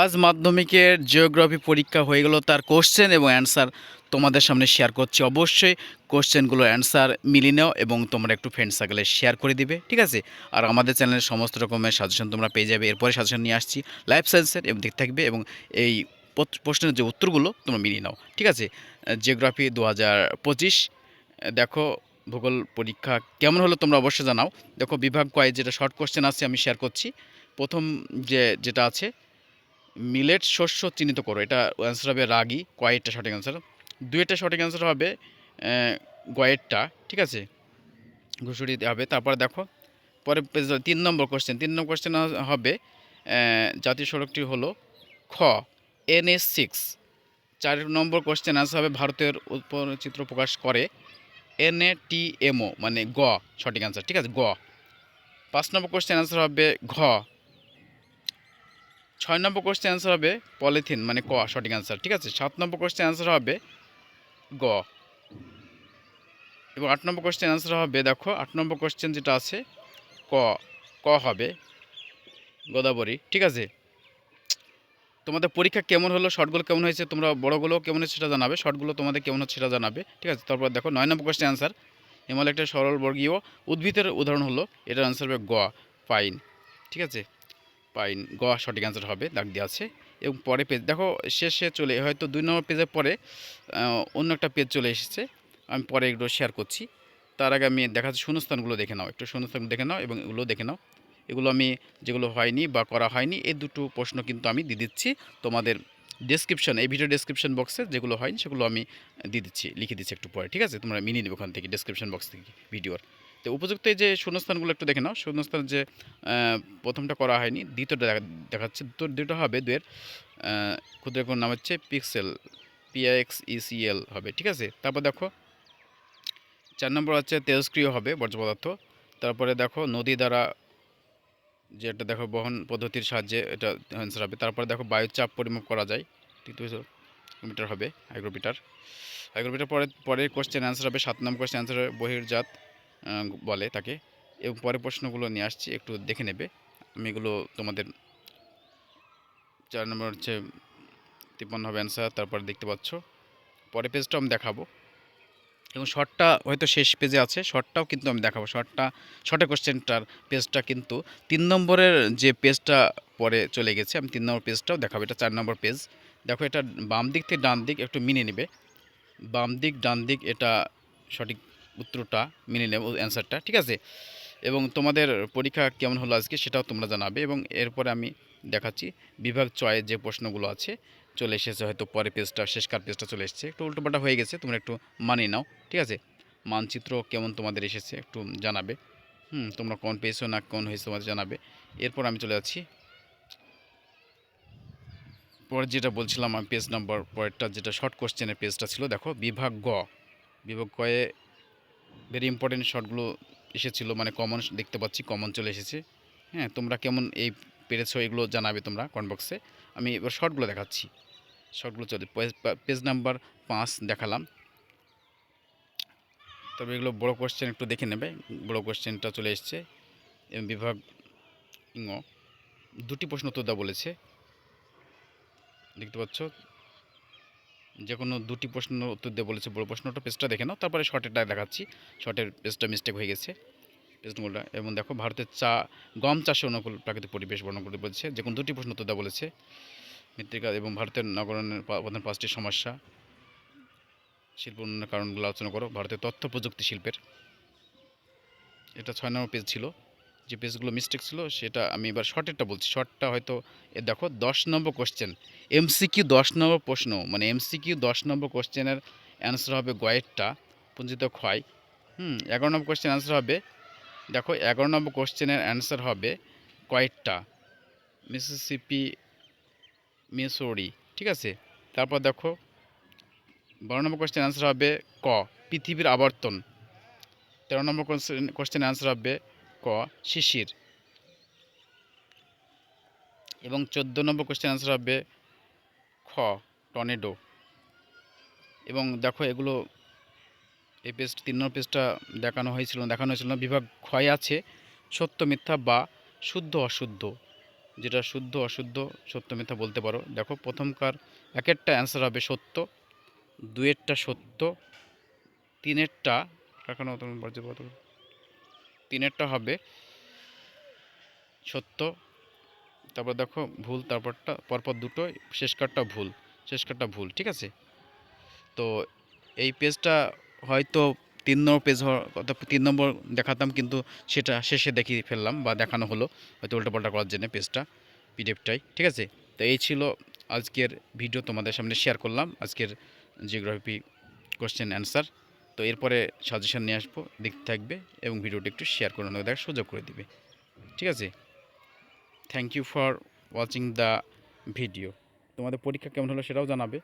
আজ মাধ্যমিকের জিওগ্রাফি পরীক্ষা হয়ে গেল তার কোশ্চেন এবং অ্যান্সার তোমাদের সামনে শেয়ার করছি। অবশ্যই কোশ্চেনগুলো অ্যান্সার মিলিয়ে নাও এবং তোমরা একটু ফ্রেন্ড সার্কেলে শেয়ার করে দিবে, ঠিক আছে? আর আমাদের চ্যানেলের সমস্ত রকমের সাজেশন তোমরা পেয়ে যাবে। এরপরে সাজেশন নিয়ে আসছি লাইফ সায়েন্সের এবং দেখতে থাকবে এবং এই প্রশ্নের যে উত্তরগুলো তোমরা মিলিয়ে নাও, ঠিক আছে? জিওগ্রাফি দু হাজার পঁচিশ দেখো ভূগোল পরীক্ষা কেমন হলো তোমরা অবশ্যই জানাও। দেখো বিভাগ কয় যেটা শর্ট কোশ্চেন আছে আমি শেয়ার করছি। প্রথম যে যেটা আছে মিলেট শস্য চিহ্নিত করো। এটা অ্যান্সার হবে রাগি কয়েরটা সঠিক অ্যান্সার দুইটা সঠিক অ্যান্সার হবে গয়েরটা ঠিক আছে? ঘুষুরি হবে। তারপর দেখো পরে তিন নম্বর কোশ্চেন তিন নম্বর কোশ্চেন হবে জাতীয় সড়কটি হলো খ, এন এস সিক্স। চার নম্বর কোশ্চেন আনসার হবে, ভারতের চিত্র প্রকাশ করে এন এ টি এমও মানে গ, সঠিক অ্যান্সার ঠিক আছে? গ। পাঁচ নম্বর কোশ্চেন আনসার হবে ঘ ছয় নম্বর কোশ্চেন অ্যান্সার হবে পলিথিন মানে ক, সঠিক অ্যান্সার ঠিক আছে? সাত নম্বর কোশ্চেন অ্যান্সার হবে গ। এবং আট নম্বর কোশ্চেন অ্যান্সার হবে, দেখো, আট নম্বর কোশ্চেন যেটা আছে, ক ক হবে গোদাবরী, ঠিক আছে? তোমাদের পরীক্ষা কেমন হলো শর্টগুলো কেমন হয়েছে, তোমরা বড়গুলো কেমন হয়েছে সেটা জানাবে শর্টগুলো তোমাদের কেমন হচ্ছে সেটা জানাবে, ঠিক আছে? তারপর দেখো, নয় নম্বর কোশ্চেন অ্যান্সার হিমালয় একটা সরল বর্গীয় উদ্ভিদের উদাহরণ হলো, এটার অ্যান্সার হবে গ পাইন ঠিক আছে? পাইন গ সঠিক অ্যান্সার হবে, দাগ দেওয়া আছে। এবং পরে পেজ দেখো শেষে চলে, হয়তো দুই নম্বর পেজের পরে অন্য একটা পেজ চলে এসেছে, আমি পরে এগুলো শেয়ার করছি। তার আগে আমি দেখাচ্ছি শূন্যস্থানগুলো দেখে নাও, একটু শূন্যস্থান দেখে নাও এবং এগুলো দেখে নাও। এগুলো আমি যেগুলো হয়নি বা করা হয়নি, এই দুটো প্রশ্ন কিন্তু আমি দিয়ে দিচ্ছি তোমাদের ডেসক্রিপশন এই ভিডিও ডেসক্রিপশন বক্সে যেগুলো হয়নি সেগুলো আমি দিয়ে দিচ্ছি, লিখে দিচ্ছি একটু পরে, ঠিক আছে? তোমরা মিনি নেবে ওখান থেকে ডেসক্রিপশন বক্স থেকে ভিডিওর তো উপযুক্ত যে শূন্যস্থানগুলো একটু দেখে নাও। শূন্যস্থান যে প্রথমটা করা হয়নি, দ্বিতীয়টা দেখা- দেখাচ্ছে দুটো দুটো হবে দুয়ের ক্ষুদ্র কোন নাম হচ্ছে পিক্সেল পিআইএক্স ইসিএল হবে, ঠিক আছে? তারপর দেখো, চার নম্বর হচ্ছে তেজস্ক্রিয় হবে বর্জ্য পদার্থ। তারপরে দেখো, নদী দ্বারা যে একটা দেখো বহন পদ্ধতির সাহায্যে এটা অ্যান্সার হবে। তারপরে দেখো, বায়ুচাপ পরিমাপ করা যায় তৃতীয় মিটার হবে, হাইগ্রোমিটার। হাইগ্রোমিটার পরে, পরের কোশ্চেন অ্যান্সার হবে, সাত নম্বর কোশ্চেন অ্যান্সার হবে বহির্জাত। বলে তাকে। এবং পরের প্রশ্নগুলো নিয়ে আসছি, একটু দেখে নেবে। আমি এগুলো তোমাদের চার নম্বর হচ্ছে তিপ্পান্ন হবে অ্যান্সার তারপর দেখতে পাচ্ছ। পরের পেজটাও আমি দেখাবো। এবং শর্টটা হয়তো শেষ পেজে আছে শর্টটাও কিন্তু আমি দেখাবো। শর্টটা শর্টের কোশ্চেনটার পেজটা কিন্তু তিন নম্বরের যে পেজটা পরে চলে গেছে, আমি তিন নম্বর পেজটাও দেখাবো। এটা চার নম্বর পেজ দেখো, এটা বাম দিক থেকে ডান দিক একটু মিনে নেবে। বাম দিক, ডান দিক, এটা সঠিক উত্তরটা মিনে নেব অ্যান্সারটা ঠিক আছে? এবং তোমাদের পরীক্ষা কেমন হলো আজকে সেটাও তোমরা জানাবে এবং এরপরে আমি দেখাচ্ছি বিভাগ চয়ে যে প্রশ্নগুলো আছে, চলে এসেছে হয়তো পরে পেজটা শেষকার পেজটা চলে এসেছে। একটু উল্টোপাল্টা হয়ে গেছে, তোমরা একটু মানিয়ে নাও, ঠিক আছে? মানচিত্র কেমন তোমাদের এসেছে একটু জানাবে। হুম, তোমরা কোন পেয়েছ না কোন হয়েছে তোমাদের জানাবে। এরপর আমি চলে যাচ্ছি। পরে যেটা বলছিলাম, আমি পেজ নাম্বার পরেরটা, যেটা শর্ট কোশ্চেনের পেজটা ছিল, দেখো, বিভাগ গ। বিভাগ গয়ে ভেরি ইম্পর্টেন্ট শর্টগুলো এসেছিল মানে কমন দেখতে পাচ্ছি কমন চলে এসেছে। হ্যাঁ তোমরা কেমন এই পেরেছ, এগুলো জানাবে তোমরা কমেন্ট বক্সে আমি এবার শর্টগুলো দেখাচ্ছি। শর্টগুলো চলে পেজ নাম্বার পাঁচ দেখালাম। তবে এগুলো বড় কোয়েশ্চেন একটু দেখে নেবে। বড় কোশ্চেনটা চলে এসছে। এবং বিভাগ ইঙ্গ দুটি প্রশ্ন দেওয়া বলেছে। দেখতে পাচ্ছ? যে কোনো দুটি প্রশ্ন উত্তর দিয়ে বলেছে, বড় প্রশ্নটা পেজটা দেখে নাও, তারপরে শর্টেরটা দেখাচ্ছি। শর্টের পেজটা মিস্টেক হয়ে গেছে। পেজগুলোটা এবং দেখো, ভারতের চা, গম চাষে অনুকূল প্রাকৃতিক পরিবেশ বর্ণনা করতে বলেছে যে কোনো দুটি প্রশ্ন উত্তর দেওয়া বলেছে। মৃত্তিকা এবং ভারতের নগরায়নের পা- প্রধান পাঁচটি সমস্যা। শিল্প উন্নয়নের কারণগুলো আলোচনা করো, ভারতের তথ্য প্রযুক্তি শিল্পের। এটা ছয় নম্বর পেজ ছিল। যে পেজগুলো মিস্টেক ছিল, সেটা আমি এবার শর্টেরটা বলছি। শর্টটা হয়তো, এ দেখো, দশ নম্বর কোশ্চেন এমসিকিউ দশ নম্বর প্রশ্ন মানে এমসিকিউ দশ নম্বর কোশ্চেনের অ্যান্সার হবে গয়েরটা, পুঞ্জিত ক্ষয়। হুম, এগারো নম্বর কোশ্চেন অ্যান্সার হবে, দেখো, এগারো নম্বর কোশ্চেনের অ্যান্সার হবে কয়েকটা মিসিসিপি মিসোরি ঠিক আছে? তারপর দেখো, বারো নম্বর কোশ্চেন অ্যান্সার হবে ক, পৃথিবীর আবর্তন। তেরো নম্বর কোশ্চেন কোশ্চেন অ্যান্সার হবে ক, শিশির। এবং চোদ্দ নম্বর কোশ্চেন অ্যান্সার হবে খ, টর্নেডো। এবং দেখো এগুলো এই পেজ তিন নম্বর পেজটা দেখানো হয়েছিল দেখানো হয়েছিল না, বিভাগ ক্ষয় আছে, সত্য, মিথ্যা বা শুদ্ধ, অশুদ্ধ। যেটা শুদ্ধ, অশুদ্ধ, সত্য, মিথ্যা বলতে পারো। দেখো প্রথমকার এক একটা অ্যান্সার হবে সত্য, দুয়েরটা সত্য, তিনেরটা এখনও তুমি বলতে পারো তিনেরটা হবে। সত্য। তারপর দেখো ভুল, তারপরটা, পরপর দুটো শেষ কার্ডটা ভুল শেষ কার্ডটা ভুল, ঠিক আছে? তো এই পেজটা হয়তো তিন নম্বর পেজ কথা তিন নম্বর দেখাতাম, কিন্তু সেটা শেষে দেখিয়ে ফেললাম বা দেখানো হলো, হয়তো উল্টোপাল্টা করার জন্য পেজটা, পিডিএফটাই, ঠিক আছে? তো এই ছিল আজকের ভিডিও তোমাদের সামনে শেয়ার করলাম, আজকের জিওগ্রাফি কোশ্চেন অ্যান্সার তো এরপরে সাজেশান নিয়ে আসব, দেখতে থাকবে এবং ভিডিওটি একটু শেয়ার করে নেবে দেখার সুযোগ করে দিবে। ঠিক আছে? Thank you for watching the video তোমাদের পরীক্ষা কেমন হলো সেটাও জানাবে।